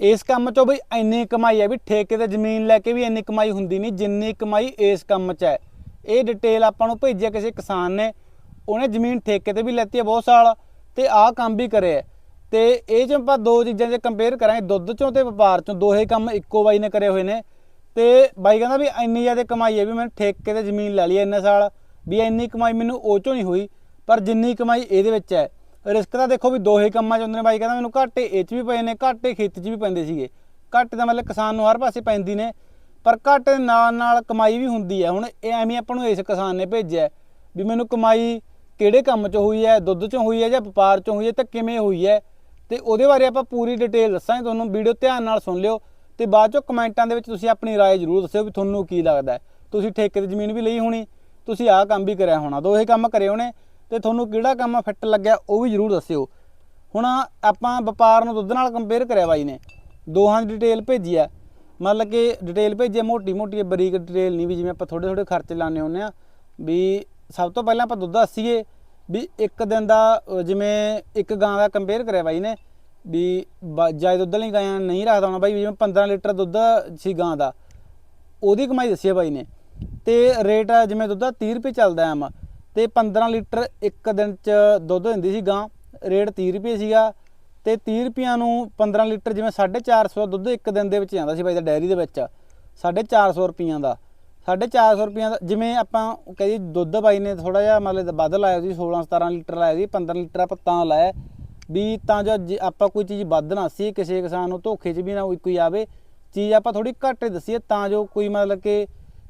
ਇਸ ਕੰਮ 'ਚੋਂ ਬਈ ਇੰਨੀ ਕਮਾਈ ਹੈ ਵੀ ਠੇਕੇ ਤੇ ਜ਼ਮੀਨ ਲੈ ਕੇ ਵੀ ਇੰਨੀ ਕਮਾਈ ਹੁੰਦੀ ਨਹੀਂ, ਜਿੰਨੀ ਕਮਾਈ ਇਸ ਕੰਮ 'ਚ ਹੈ ਇਹ ਡਿਟੇਲ ਆਪਾਂ ਨੂੰ ਭੇਜਿਆ ਕਿਸੇ ਕਿਸਾਨ ਨੇ, ਉਹਨੇ ਜ਼ਮੀਨ ਠੇਕੇ ਤੇ ਵੀ ਲੈਤੀ ਹੈ ਬਹੁਤ ਸਾਲ ਤੇ ਆਹ ਕੰਮ ਵੀ ਕਰਿਆ ਹੈ। ਤੇ ਇਹ 'ਚ ਆਪਾਂ ਦੋ ਚੀਜ਼ਾਂ ਜੇ ਕੰਪੇਅਰ ਕਰਾਂਗੇ, ਦੁੱਧ 'ਚੋਂ ਤੇ ਵਪਾਰ 'ਚੋਂ, ਦੋਹੇ ਕੰਮ ਇੱਕੋ ਬਾਈ ਨੇ ਕਰੇ ਹੋਏ ਨੇ ਤੇ ਬਾਈ ਕਹਿੰਦਾ ਵੀ ਇੰਨੀ ਜ਼ਿਆਦਾ ਕਮਾਈ ਹੈ ਵੀ ਮੈਂ ਠੇਕੇ ਤੇ ਜ਼ਮੀਨ ਲੈ ਲਈ ਹੈ ਇੰਨੇ ਸਾਲ, ਵੀ ਇੰਨੀ ਕਮਾਈ ਮੈਨੂੰ ਉਹ 'ਚੋਂ ਨਹੀਂ ਹੋਈ, ਪਰ ਜਿੰਨੀ ਕਮਾਈ ਇਹਦੇ ਵਿੱਚ ਹੈ ਰਿਸਕ ਤਾਂ ਦੇਖੋ ਵੀ ਦੋਹੇ ਕੰਮਾਂ 'ਚ ਹੁੰਦੇ ਨੇ ਬਾਈ ਕਹਿੰਦਾ ਮੈਨੂੰ ਘਾਟੇ ਇਹ 'ਚ ਵੀ ਪਏ ਨੇ ਘਾਟੇ ਖੇਤ 'ਚ ਵੀ ਪੈਂਦੇ ਸੀਗੇ ਘਾਟੇ ਦਾ ਮਤਲਬ ਕਿਸਾਨ ਨੂੰ ਹਰ ਪਾਸੇ ਪੈਂਦੀ ਨੇ ਪਰ ਘਾਟੇ ਦੇ ਨਾਲ ਨਾਲ ਕਮਾਈ ਵੀ ਹੁੰਦੀ ਹੈ ਹੁਣ ਇਹ ਐਵੇਂ ਆਪਾਂ ਨੂੰ ਇਸ ਕਿਸਾਨ ਨੇ ਭੇਜਿਆ ਹੈ ਵੀ ਮੈਨੂੰ ਕਮਾਈ ਕਿਹੜੇ ਕੰਮ 'ਚ ਹੋਈ ਹੈ ਦੁੱਧ 'ਚੋਂ ਹੋਈ ਹੈ ਜਾਂ ਵਪਾਰ 'ਚੋਂ ਹੋਈ ਹੈ ਤੇ ਕਿਵੇਂ ਹੋਈ ਹੈ ਤੇ ਉਹਦੇ ਬਾਰੇ ਆਪਾਂ ਪੂਰੀ ਡਿਟੇਲ ਦੱਸਾਂਗੇ ਤੁਹਾਨੂੰ ਵੀਡੀਓ ਧਿਆਨ ਨਾਲ ਸੁਣ ਲਿਓ ਤੇ ਬਾਅਦ 'ਚੋਂ ਕਮੈਂਟਾਂ ਦੇ ਵਿੱਚ ਤੁਸੀਂ ਆਪਣੀ رائے ਜ਼ਰੂਰ ਦੱਸਿਓ ਵੀ ਤੁਹਾਨੂੰ ਕੀ ਲੱਗਦਾ ਹੈ। ਤੁਸੀਂ ਠੇਕੇ ਤੇ ਜ਼ਮੀਨ ਵੀ ਲਈ ਹੋਣੀ ਤੁਸੀਂ ਆਹ ਕੰਮ ਵੀ ਕਰਿਆ ਹੋਣਾ ਦੋਹੇ ਕੰਮ ਕਰੇ ਹੋਣੇ ਤੇ ਤੁਹਾਨੂੰ ਕਿਹੜਾ ਕੰਮ ਫਿੱਟ ਲੱਗਿਆ ਉਹ ਵੀ ਜ਼ਰੂਰ ਦੱਸਿਓ। ਹੁਣ ਆਪਾਂ ਵਪਾਰ ਨੂੰ ਦੁੱਧ ਨਾਲ ਕੰਪੇਅਰ ਕਰਿਆ ਬਾਈ ਨੇ। ਦੋਹਾਂ ਦੀ ਡਿਟੇਲ ਭੇਜੀ ਆ। ਮਤਲਬ ਕਿ ਡਿਟੇਲ ਭੇਜੀ ਮੋਟੀ ਮੋਟੀ ਬਰੀਕ ਡਿਟੇਲ ਨਹੀਂ ਵੀ ਜਿਵੇਂ ਆਪਾਂ ਥੋੜੇ ਥੋੜੇ ਖਰਚੇ ਲਾਣੇ ਹੁੰਦੇ ਆ। ਵੀ ਸਭ ਤੋਂ ਪਹਿਲਾਂ ਆਪਾਂ ਦੁੱਧ ਦੱਸੀਏ ਵੀ ਇੱਕ ਦਿਨ ਦਾ ਜਿਵੇਂ ਇੱਕ ਗਾਂ ਦਾ ਕੰਪੇਅਰ ਕਰਿਆ ਬਾਈ ਨੇ ਵੀ ਬ- ਜਾਇ ਦੁੱਧ ਵਾਲੀ ਗਾਂ ਨਹੀਂ ਰੱਖਦਾ ਹੋਣਾ ਬਾਈ, ਜਿਵੇਂ 15 ਲੀਟਰ ਦੁੱਧ ਸੀ ਗਾਂ ਦਾ। ਉਹਦੀ ਕਮਾਈ ਦੱਸੀ ਆ ਬਾਈ ਨੇ। ਤੇ ਰੇਟ ਜਿਵੇਂ ਦੁੱਧ ਦਾ 30 ਰੁਪਏ ਚੱਲਦਾ ਆਮ ਤੇ 15 ਲੀਟਰ ਇੱਕ ਦਿਨ ਚ ਦੁੱਧ ਦਿੰਦੀ ਸੀ ਗਾਂ ਰੇਟ 30 ਰੁਪਏ ਸੀਗਾ, ਤੇ 30 ਰੁਪਿਆਂ ਨੂੰ 15 ਲੀਟਰ ਜਿਵੇਂ 450 ਦਾ ਦੁੱਧ ਇੱਕ ਦਿਨ ਦੇ ਵਿੱਚ ਜਾਂਦਾ ਸੀ ਬਾਈ ਦਾ ਡੈਰੀ ਦੇ ਵਿੱਚ 450 ਰੁਪਈਆਂ ਦਾ। 450 ਰੁਪਈਆਂ ਦਾ ਜਿਵੇਂ ਆਪਾਂ ਕਹੀ ਦੁੱਧ ਬਾਈ ਨੇ ਥੋੜਾ ਜਿਹਾ ਮਤਲਬ ਵੱਧ ਲਾਇਆ ਸੀ 16 17 ਲੀਟਰ ਲਾਇਆ ਸੀ 15 ਲੀਟਰ ਆਪਾਂ ਤਾਂ ਲਾਇਆ, ਵੀ ਤਾਂ ਜੋ ਜੇ ਆਪਾਂ ਕੋਈ ਚੀਜ਼ ਵੱਧ ਨਾ ਸੀ, ਕਿਸੇ ਕਿਸਾਨ ਨੂੰ ਧੋਖੇ 'ਚ ਵੀ ਨਾ ਕੋਈ- ਕੋਈ ਆਵੇ, ਚੀਜ਼ ਆਪਾਂ ਥੋੜੀ ਘੱਟ ਹੀ ਦੱਸੀਏ ਤਾਂ ਜੋ ਕੋਈ ਮਤਲਬ ਕਿ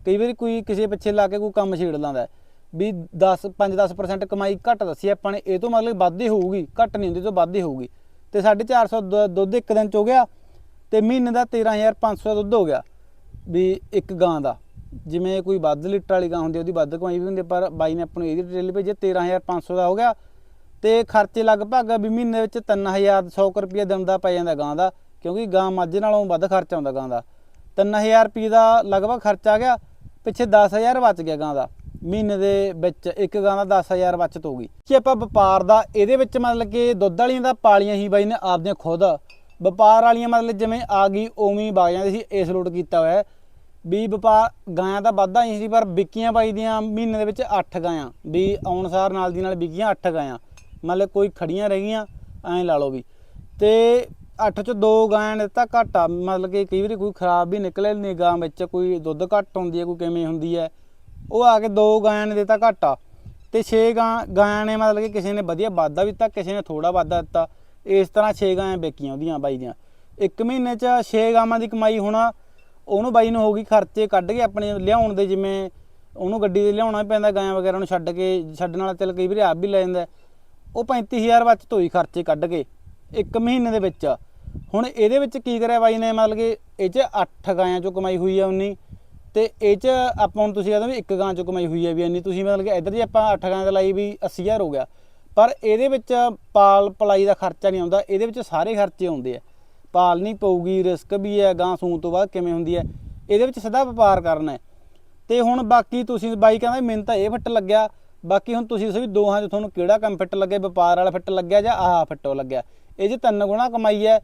ਕਈ ਵਾਰੀ ਕੋਈ ਕਿਸੇ ਪਿੱਛੇ ਲਾ ਕੇ ਕੋਈ ਕੰਮ ਛੇੜ ਲਾਂਦਾ ਵੀ 10 5-10% ਕਮਾਈ ਘੱਟ ਦੱਸੀ ਆਪਾਂ ਨੇ, ਇਹ ਤੋਂ ਮਤਲਬ ਵੱਧ ਹੀ ਹੋਊਗੀ, ਘੱਟ ਨਹੀਂ ਹੁੰਦੀ ਤੋਂ ਵੱਧ ਹੀ ਹੋਊਗੀ। ਤੇ 450 ਦੁ- ਦੁੱਧ ਇੱਕ ਦਿਨ ਚ ਹੋ ਗਿਆ, ਤੇ ਮਹੀਨੇ ਦਾ 13500 ਦਾ ਦੁੱਧ ਹੋ ਗਿਆ, ਵੀ ਇੱਕ ਗਾਂ ਦਾ। ਜਿਵੇਂ ਕੋਈ ਵੱਧ ਲੀਟਰ ਵਾਲੀ ਗਾਂ ਹੁੰਦੀ ਉਹਦੀ ਵੱਧ ਕਮਾਈ ਵੀ ਹੁੰਦੀ ਪਰ ਬਾਈ ਨੇ ਆਪਾਂ ਨੂੰ ਇਹਦੀ ਡਿਟੇਲ ਭੇਜੀ 13500 ਦਾ ਹੋ ਗਿਆ। ਤੇ ਖਰਚੇ ਲਗਭਗ ਵੀ ਮਹੀਨੇ ਵਿੱਚ 3000 100 ਰੁਪਏ ਦਿਨ ਦਾ ਪੈ ਜਾਂਦਾ ਗਾਂ ਦਾ, ਕਿਉਂਕਿ ਗਾਂ ਮੱਝ ਨਾਲੋਂ ਵੱਧ ਖਰਚਾ ਆਉਂਦਾ ਗਾਂ ਦਾ। 3000 ਰੁਪਏ ਦਾ ਲਗਭਗ ਖਰਚਾ ਆ ਗਿਆ, ਪਿੱਛੇ 10000 ਬਚ ਗਿਆ ਗਾਂ ਦਾ। ਮਹੀਨੇ ਦੇ ਵਿੱਚ ਇੱਕ ਗਾਂ ਦਾ 10000 ਬਚਤ ਗਈ। ਜੇ ਆਪਾਂ ਵਪਾਰ ਦਾ ਇਹਦੇ ਵਿੱਚ ਮਤਲਬ ਕਿ ਦੁੱਧ ਵਾਲੀਆਂ ਦਾ ਪਾਲੀਆਂ ਹੀ ਬਾਈ ਨੇ ਆਪਦੀਆਂ ਖੁਦ। ਵਪਾਰ ਵਾਲੀਆਂ ਮਤਲਬ ਜਿਵੇਂ ਆ ਗਈ, ਉਵੇਂ ਹੀ ਵਗ ਜਾਂਦੀ ਸੀ, ਇਸ ਲੋਟ ਕੀਤਾ ਹੋਇਆ। ਵੀ ਵਪਾਰ ਗਾਂ ਦਾ ਵਾਧਾ ਹੀ ਸੀ, ਪਰ ਵਿਕੀਆਂ ਬਾਈ ਦੀਆਂ ਮਹੀਨੇ ਦੇ ਵਿੱਚ 8 ਗਾਂ ਵੀ ਆਉਣਸਾਰ ਨਾਲ ਦੀ ਨਾਲ ਵਿਕੀਆਂ 8 ਗਾਂ ਮਤਲਬ ਕੋਈ ਖੜੀਆਂ ਰਹਿ ਗਈਆਂ, ਐਂ ਲਾ ਲਓ ਵੀ। ਤੇ 8 ਚ ਦੋ ਗਾਂ ਨੇ ਦਿੱਤਾ ਘਾਟਾ। ਮਤਲਬ ਕਿ ਕਈ ਵਾਰੀ ਕੋਈ ਖਰਾਬ ਵੀ ਨਿਕਲੇ ਨੇ ਗਾਂ ਵਿੱਚ ਕੋਈ ਦੁੱਧ ਘੱਟ ਹੁੰਦੀ ਹੈ, ਕੋਈ ਕਿਵੇਂ ਹੁੰਦੀ ਹੈ। ਉਹ ਆ ਕੇ ਦੋ ਗਾਇਆਂ ਨੇ ਦਿੱਤਾ ਘਾਟਾ ਤੇ 6 ਗਾਂ ਗਾਂ ਨੇ ਮਤਲਬ ਕਿ ਕਿਸੇ ਨੇ ਵਧੀਆ ਵਾਧਾ ਦਿੱਤਾ, ਕਿਸੇ ਨੇ ਥੋੜਾ ਵਾਧਾ ਦਿੱਤਾ। ਇਸ ਤਰ੍ਹਾਂ 6 ਗਾਇਆਂ ਵਿਕੀਆਂ ਉਹਦੀਆਂ ਬਾਈ ਦੀਆਂ। ਇੱਕ ਮਹੀਨੇ 'ਚ 6 ਗਾਵਾਂ ਦੀ ਕਮਾਈ ਹੋਣਾ, ਉਹਨੂੰ ਬਾਈ ਨੂੰ ਹੋ ਗਈ ਖਰਚੇ ਕੱਢ ਕੇ ਆਪਣੇ ਲਿਆਉਣ ਦੇ ਜਿਵੇਂ ਉਹਨੂੰ ਗੱਡੀ ਤੇ ਲਿਆਉਣਾ ਵੀ ਪੈਂਦਾ ਗਾਇਆਂ ਵਗੈਰਾ ਨੂੰ ਛੱਡ ਕੇ, ਛੱਡਣ ਵਾਲਾ ਤਿਲ ਕਈ ਵਾਰੀ ਆਪ ਵੀ ਲੈ ਜਾਂਦਾ। ਹੈ। ਉਹ 35000 ਬਚਤ ਧੋਈ ਖਰਚੇ ਕੱਢ ਕੇ, ਇੱਕ ਮਹੀਨੇ ਦੇ ਵਿੱਚ। ਹੁਣ ਇਹਦੇ ਵਿੱਚ ਕੀ ਕਰਿਆ ਬਾਈ ਨੇ, ਮਤਲਬ ਕਿ ਇਹ 'ਚ 8 ਗਾਇਆਂ ਚੋਂ ਕਮਾਈ ਹੋਈ ਆ 19 ਤੇ ਇਹ 'ਚ ਆਪਾਂ ਹੁਣ ਤੁਸੀਂ ਕਹਿੰਦੇ ਵੀ ਇੱਕ ਗਾਂ ਚੋਂ ਕਮਾਈ ਹੋਈ ਹੈ ਵੀ ਇੰਨੀ, ਤੁਸੀਂ ਮਤਲਬ ਕਿ ਇੱਧਰ ਜੇ ਆਪਾਂ 8 ਗਾਂ ਦਾ ਲਾਈ ਵੀ 80000 ਹੋ ਗਿਆ। ਪਰ ਇਹਦੇ ਵਿੱਚ ਪਾਲ ਪਲਾਈ ਦਾ ਖਰਚਾ ਨਹੀਂ ਆਉਂਦਾ, ਇਹਦੇ ਵਿੱਚ ਸਾਰੇ ਖਰਚੇ ਆਉਂਦੇ ਆ। ਪਾਲ ਨਹੀਂ ਪਊਗੀ, ਰਿਸਕ ਵੀ ਹੈ, ਗਾਂ ਸੂਣ ਤੋਂ ਬਾਅਦ ਕਿਵੇਂ ਹੁੰਦੀ ਹੈ। ਇਹਦੇ ਵਿੱਚ ਸਿੱਧਾ ਵਪਾਰ ਕਰਨਾ ਹੈ। ਤੇ ਹੁਣ ਬਾਕੀ ਤੁਸੀਂ ਬਾਈ ਕਹਿੰਦਾ ਵੀ ਮੈਨੂੰ ਤਾਂ ਇਹ ਫਿੱਟ ਲੱਗਿਆ। ਬਾਕੀ ਹੁਣ ਤੁਸੀਂ ਦੱਸੋ ਵੀ ਦੋਹਾਂ 'ਚ ਤੁਹਾਨੂੰ ਕਿਹੜਾ ਕੰਮ ਫਿੱਟ ਲੱਗਿਆ? ਵਪਾਰ ਵਾਲਾ ਫਿੱਟ ਲੱਗਿਆ ਜਾਂ ਆਹ ਫਿੱਟ ਲੱਗਿਆ? ਇਹ 'ਚ ਤਿੰਨ ਗੁਣਾ ਕਮਾਈ ਹੈ।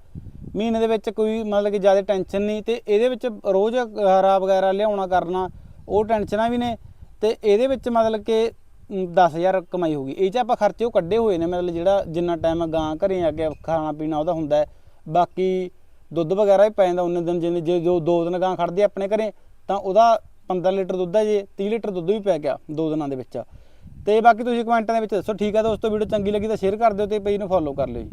ਮਹੀਨੇ ਦੇ ਵਿੱਚ ਕੋਈ ਮਤਲਬ ਕਿ ਜ਼ਿਆਦਾ ਟੈਨਸ਼ਨ ਨਹੀਂ ਤੇ ਇਹਦੇ ਵਿੱਚ ਰੋਜ਼ ਹਰਾ ਵਗੈਰਾ ਲਿਆਉਣਾ ਕਰਨਾ ਉਹ ਟੈਨਸ਼ਨਾਂ ਵੀ ਨੇ ਤੇ ਇਹਦੇ ਵਿੱਚ ਮਤਲਬ ਕਿ ਮ, 10000 ਕਮਾਈ ਹੋਗੀ ਇਹ 'ਚ ਆਪਾਂ ਖਰਚੇ ਉਹ ਕੱਢੇ ਹੋਏ ਨੇ ਮਤਲਬ ਜਿਹੜਾ ਜਿੰਨਾ ਟਾਈਮ ਗਾਂ ਘਰੇ ਆ ਕੇ ਖਾਣਾ ਪੀਣਾ ਉਹਦਾ ਹੁੰਦਾ ਬਾਕੀ ਦੁੱਧ ਵਗੈਰਾ ਵੀ ਪੈ ਜਾਂਦਾ ਉਹਨੇ ਦਿਨ ਜਿੰਨੇ ਜੇ ਜੋ ਦੋ ਦਿਨ ਗਾਂ ਖੜਦੀ ਆਪਣੇ ਘਰੇ ਤਾਂ ਉਹਦਾ 15 ਲੀਟਰ ਦੁੱਧ ਹੈ ਜੇ 30 ਲੀਟਰ ਦੁੱਧ ਵੀ ਪੈ ਗਿਆ ਦੋ ਦਿਨਾਂ ਦੇ ਵਿੱਚ। ਤੇ ਬਾਕੀ ਤੁਸੀਂ ਕਮੈਂਟਾਂ ਦੇ ਵਿੱਚ ਦੱਸੋ ਠੀਕ ਹੈ ਦੋਸਤੋ ਵੀਡੀਓ ਚੰਗੀ ਲੱਗੀ ਤਾਂ ਸ਼ੇਅਰ ਕਰ ਦਿਓ ਤੇ ਪੇਜ ਨੂੰ ਫੋਲੋ ਕਰ ਲਿਓ ਜੀ।